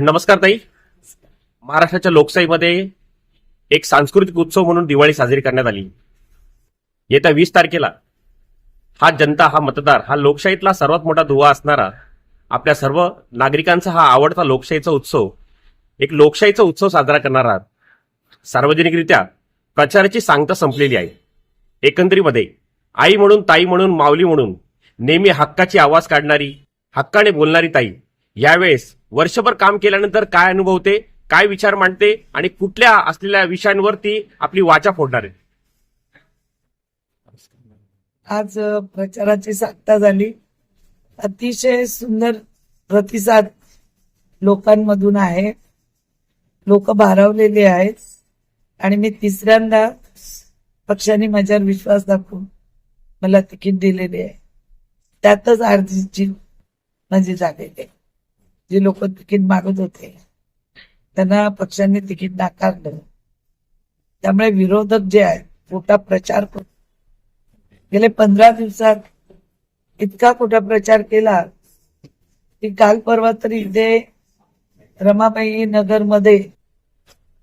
नमस्कार ताई. महाराष्ट्राच्या लोकशाहीमध्ये एक सांस्कृतिक उत्सव म्हणून दिवाळी साजरी करण्यात आली. येत्या वीस तारखेला हा जनता हा मतदार हा लोकशाहीतला सर्वात मोठा दुवा असणारा आपल्या सर्व नागरिकांचा हा आवडता लोकशाहीचा उत्सव एक लोकशाहीचा उत्सव साजरा करणारा सार्वजनिकरित्या प्रचाराची सांगता संपलेली आहे. एकंदरीमध्ये आई म्हणून ताई म्हणून माऊली म्हणून नेहमी हक्काची आवाज काढणारी हक्काने बोलणारी ताई यावेळेस वर्षभर काम केल्यानंतर काय अनुभवते काय विचार मांडते आणि कुठल्या असलेल्या विषयांवर ती आपली वाचा फोडणार आहे आज प्रचाराची सांगता झाली. अतिशय सुंदर प्रतिसाद लोकांमधून आहे. लोक भारावलेले आहेत. आणि मी तिसऱ्यांदा पक्षाने माझ्यावर विश्वास दाखवून मला तिकीट दिलेले आहे. त्यातच अर्धीची माझी झालेली आहे. जे लोक तिकीट मागत होते त्यांना पक्षाने तिकीट नाकारलं. त्यामुळे विरोधक जे आहेत मोठा प्रचार करतो गेले पंधरा दिवसात इतका खोटा प्रचार केला की काल परवा तरी इथे रमाबाई नगरमध्ये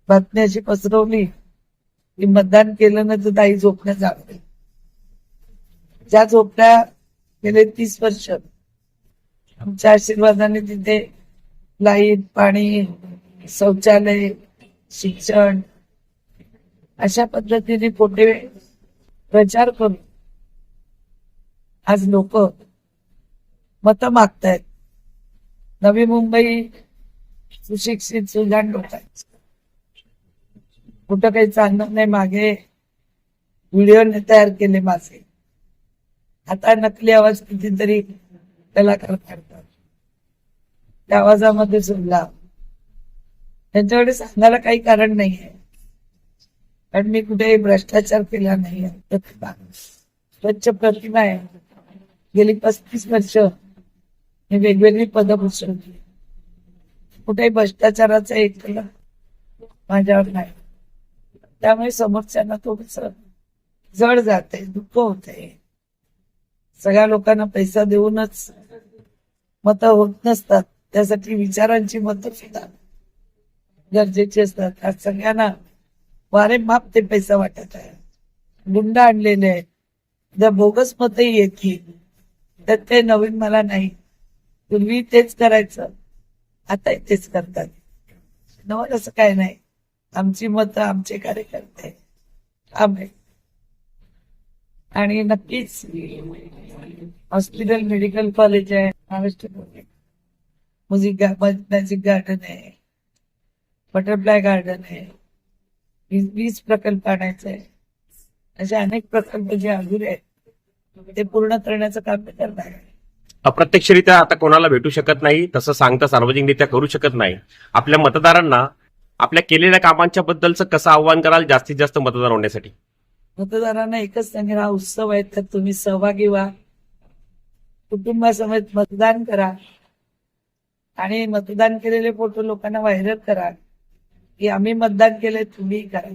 बातमी अशी पसरवली की मतदान केलं ना तर ताई झोपण्या जावे ज्या झोपण्या गेले तीस वर्ष आमच्या आशीर्वादाने तिथे लाइट पाणी शौचालय शिक्षण अशा पद्धतीने पुढे प्रचार करून आज लोक मत मागतायत. नवी मुंबई सुशिक्षित सुजाण लोक कुठं काही चालणार नाही मागे व्हिडिओने तयार केले माझे आता नकली आवाज कितीतरी कलाकार करतात. त्या आवाजामध्ये सुद्धा त्यांच्याकडे सांगायला काही कारण नाही आहे कारण मी कुठेही भ्रष्टाचार केला नाही. स्वच्छ प्रतिमा आहे. गेली पस्तीस वर्ष मी वेगवेगळी पदं भूषवली कुठेही भ्रष्टाचाराचा एक केला माझ्यावर नाही. त्यामुळे समोरच्यांना थोडस जड जाते दुःख होते सगळ्या लोकांना पैसा देऊनच मत होत नसतात. त्यासाठी विचारांची मतं सुद्धा गरजेची असतात. आज सगळ्यांना वारे माप ते पैसा वाटत आहे. गुंड आणलेले आहेत. जर बोगस मतही येतील तर ते नवीन मला नाही. पूर्वी तेच करायचं. आता तेच करतात. नवल असं काय नाही. आमची मतं आमचे कार्यकर्ते. आम्ही आणि नक्कीच हॉस्पिटल मेडिकल कॉलेज आहे महाराष्ट्र म्युझिक मॅजिक गार्डन आहे. बटरफ्लाय गार्डन आहे. वीज वीज प्रकल्प आणायचा आहे असे अनेक प्रकल्प जे अधुरे आहेत ते पूर्ण करण्याचं काम मी करणार आहे. अप्रत्यक्षरित्या आता कोणाला भेटू शकत नाही तसं सांगता सार्वजनिकरित्या करू शकत नाही. आपल्या मतदारांना आपल्या केलेल्या कामांच्या बद्दलचं कसं आव्हान कराल जास्तीत जास्त मतदार होण्यासाठी? मतदारांना एकच सांगेन हा उत्सव आहे तर तुम्ही सहभागी व्हा. कुटुंबासमेत मतदान करा. आणि मतदान केलेले फोटो लोकांना व्हायरल करा. की आम्ही मतदान केले तुम्ही करा.